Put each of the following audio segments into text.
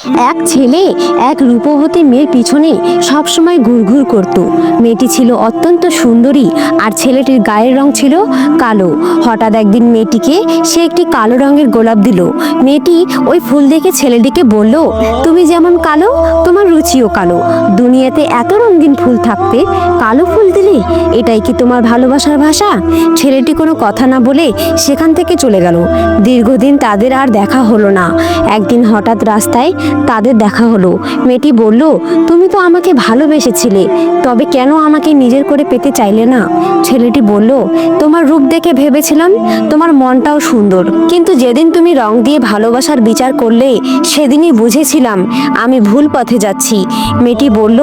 এক ছেলে এক রূপবতী মেয়ের পিছনে সবসময় ঘুরঘুর করত। মেয়েটি ছিল অত্যন্ত সুন্দরী আর ছেলেটির গায়ের রং ছিল কালো। হঠাৎ একদিন মেয়েটিকে সে একটি কালো রঙের গোলাপ দিল। মেয়েটি ওই ফুল দেখে ছেলেটিকে বলল, তুমি যেমন কালো, তোমার রুচিও কালো। দুনিয়াতে এত রঙিন ফুল থাকতে কালো ফুল দিলে এটাই কি তোমার ভালোবাসার ভাষা? ছেলেটি কোনো কথা না বলে সেখান থেকে চলে গেল। দীর্ঘদিন তাদের আর দেখা হলো না। একদিন হঠাৎ রাস্তায় তাদের দেখা হলো। মেয়েটি বলল, তুমি তো আমাকে ভালোবেসেছিলে, তবে কেন আমাকে নিজের করে পেতে চাইলে না? ছেলেটি বলল, তোমার রূপ দেখে ভেবেছিলাম তোমার মনটাও সুন্দর, কিন্তু যেদিন তুমি রং দিয়ে ভালোবাসার বিচার করলে, সেদিনই বুঝেছিলাম আমি ভুল পথে যাচ্ছি। মেয়েটি বলল,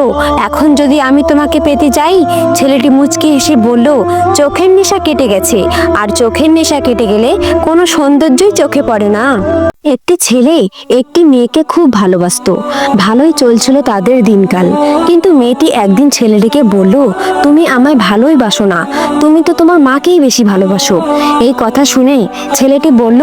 এখন যদি আমি তোমাকে পেতে চাই? ছেলেটি মুচকি হেসে বলল, চোখের নেশা কেটে গেছে, আর চোখের নেশা কেটে গেলে কোনো সৌন্দর্যই চোখে পড়ে না। একটি ছেলে একটি মেয়েকে খুব ভালোবাসতো। ভালোই চলছিল তাদের দিনকাল। কিন্তু মেয়েটি একদিন ছেলেটিকে বলল, তুমি আমায় ভালোই বাসো না। তুমি তো তোমার মাকেই বেশি ভালোবাসো। এই কথা শুনে ছেলেটি বলল,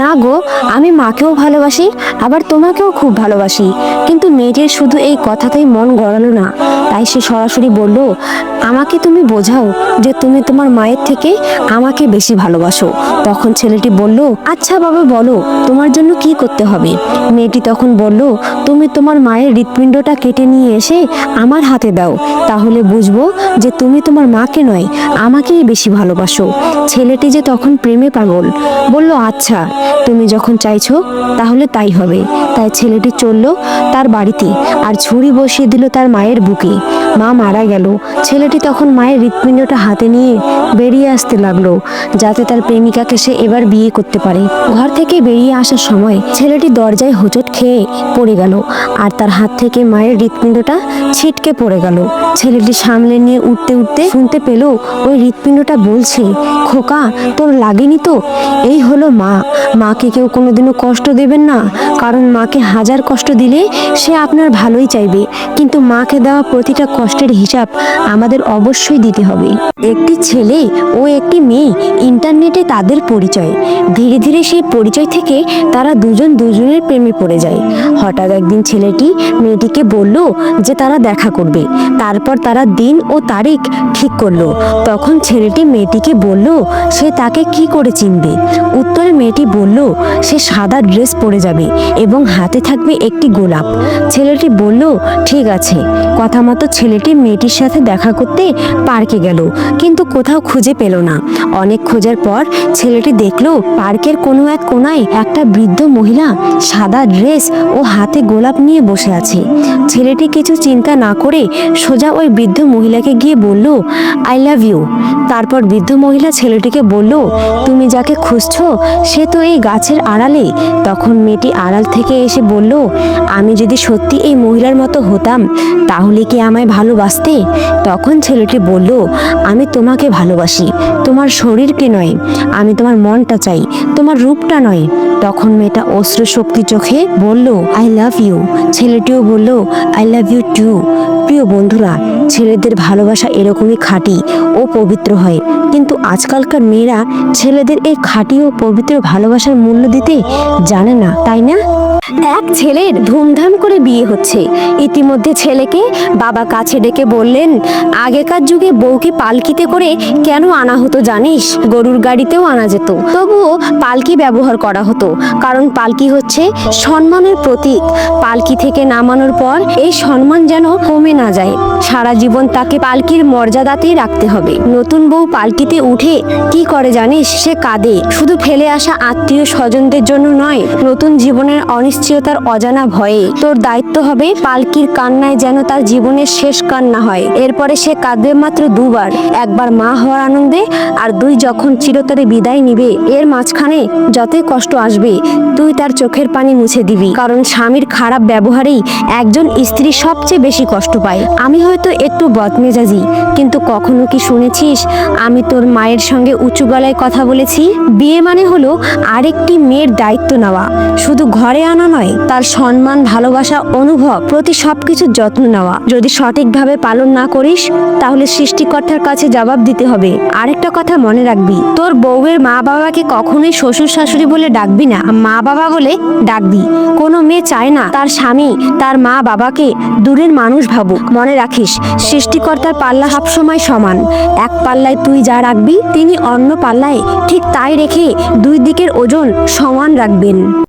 না গো, আমি মাকেও ভালোবাসি, আবার তোমাকেও খুব ভালোবাসি। কিন্তু মেয়েটির শুধু এই কথাতেই মন গড়ালো না। তাই সে সরাসরি বলল, আমাকে তুমি বোঝাও যে তুমি তোমার মায়ের থেকে আমাকে বেশি ভালোবাসো। তখন ছেলেটি বলল আচ্ছা বাবা, বলো, তোমার জন্য কি করতে হবে? মেয়েটি তখন বলল, তুমি তোমার মায়ের হৃৎপিণ্ডটা কেটে নিয়ে এসে আমার হাতে দাও, তাহলে বুঝব যে তুমি তোমার মাকে নয়, আমাকেই বেশি ভালোবাসো। ছেলেটি যে তখন প্রেমে পাগল, বলল আচ্ছা তুমি যখন চাইছো, তাহলে তাই হবে। তাই ছেলেটি চলল তার বাড়িতে আর ছুরি বসিয়ে দিল তার মায়ের বুকে। মা মারা গেল। ছেলেটি তখন মায়ের হৃৎপিণ্ডটা হাতে নিয়ে বেরিয়ে আসতে লাগল, যাতে তার প্রেমিকাকে সে এবার বিয়ে করতে পারে। ঘর থেকে বেরিয়ে আসার সময় ছেলেটি দরজায় হোঁচট খেয়ে পড়ে গেল আর তার হাত থেকে মায়ের হৃৎপিণ্ডটা ছিটকে পড়ে গেল। ছেলেটি সামলে নিয়ে উঠতে উঠতে শুনতে পেল, ওই হৃৎপিণ্ডটা বলছে, খোকা, তোর লাগেনি তো? এই হলো মা। মাকে কেউ কোনোদিনও কষ্ট দেবেন না। কারণ মাকে হাজার কষ্ট দিলে সে আপনার ভালোই চাইবে। কিন্তু মাকে দেওয়া প্রতিটা কষ্টের হিসাব আমাদের অবশ্যই দিতে হবে। একটি ছেলে ও একটি মেয়ে ইন্টারনেটে তাদের পরিচয়। ধীরে ধীরে সেই পরিচয় থেকে তারা দুজন দুজনের প্রেমে পড়ে যায়। হঠাৎ একদিন ছেলেটি মেয়েটিকে বলল যে তারা দেখা করবে। তারপর তারা দিন ও তারিখ ঠিক করল। তখন ছেলেটি মেয়েটিকে বলল, সে তাকে কি করে চিনবে? উত্তরে মেয়েটি বলল, সে সাদা ড্রেস পরে যাবে এবং হাতে থাকবে একটি গোলাপ। ছেলেটি বলল, ঠিক আছে। কথা মতো ছেলেটি মেয়েটির সাথে দেখা করতে পার্কে গেল, কিন্তু কোথাও খুঁজে পেল না। অনেক খোঁজার পর ছেলেটি দেখল পার্কের কোনো এক কোনায় একটা বৃদ্ধ মহিলা সাদা ড্রেস ও হাতে গোলাপ নিয়ে বসে আছে। ছেলেটি কিছু চিন্তা না করে সোজা ওই বৃদ্ধ মহিলাকে গিয়ে বলল, আই লাভ ইউ। তারপর বৃদ্ধ মহিলা ছেলেটিকে বলল, তুমি যাকে খুঁজছো, সে তো এই গাছের আড়ালে। তখন মেয়েটি আড়াল থেকে এসে বলল, আমি যদি সত্যি এই মহিলার মতো হতাম, তাহলে কি আমায় ভালোবাসতে? তখন ছেলেটি বলল, আমি তোমাকে ভালোবাসি। তোমার শরীরকে নয়, আমি তোমার মনটা চাই, তোমার রূপটা নয়। তখন মেয়েটা অস্ত্র শক্তি চোখে বলল আই লাভ ইউ ছেলেটিও বলল আই লাভ ইউ টু প্রিয় বন্ধুরা, ছেলেদের ভালোবাসা এরকমই খাঁটি ও পবিত্র হয়। কিন্তু আজকালকার মেয়েরা ছেলেদের এই খাঁটি ও পবিত্র ভালোবাসার মূল্য দিতে জানে না, তাই না? এক ছেলের ধুমধাম করে বিয়ে হচ্ছে। ইতিমধ্যে ছেলেকে বাবা কাছে ডেকে বললেন, আগেকার যুগে বউকে পালকিতে করে কেন আনা হতো জানিস? গরুর গাড়িতেও আনা যেত। তবুও পালকি ব্যবহার করা হতো, কারণ পালকি হচ্ছে সম্মানের প্রতীক। পালকি থেকে নামানোর পর এই সম্মান যেন কমে না যায়। সারা জীবন তাকে পালকির মর্যাদাতেই রাখতে হবে। নতুন বউ পালকিতে উঠে কি করে জানিস? সে কাঁদে। শুধু ফেলে আসা আত্মীয় স্বজনদের জন্য নয়, নতুন জীবনের অনিশ্চয়তার অজানা ভয়ে। তোর দায়িত্ব হবে পালকির কান্নায় যেন তার জীবনের শেষ কান্না হয়। এরপরে সে কাঁদবে মাত্র দুবার। একবার মা হওয়ার আনন্দে আর দুই যখন চিরতরে বিদায় নিবে, এর মাঝখানে যতই কষ্ট আসবে, তুই তার চোখের পানি মুছে দিবি। কারণ স্বামীর খারাপ ব্যবহারেই একজন স্ত্রী সবচেয়ে বেশি কষ্ট পায়। আমি হয়তো একটু বদমেজাজি, কিন্তু কখনো কি শুনেছিস? আমি তোর মায়ের সঙ্গে উঁচু গলায় কথা বলেছি। বিয়ে মানে হলো আরেকটি মেয়ের দায়িত্ব নেওয়া। শুধু ঘরে আনা নয়, তার সম্মান, ভালোবাসা, অনুভব প্রতি সবকিছুর যত্ন নেওয়া। যদি সঠিকভাবে পালন না করিস, তাহলে সৃষ্টিকর্তার কাছে জবাব দিতে হবে। আরেকটা কথা মনে রাখবি, তোর বউয়ের মা বাবাকে কখনোই শ্বশুর শাশুড়ি বলে ডাকবি না। মা বাবা বলে ডাকবি। কোনো মেয়ে চায় না তার স্বামী তার মা বাবাকে দূরের মানুষ ভাবুক। মনে রাখিস, সৃষ্টিকর্তার পাল্লা সবসময় সমান। এক পাল্লায় তুই যা রাখবি, তিনি অন্য পাল্লায় ঠিক তাই রেখে দুই দিকের ওজন সমান রাখবেন।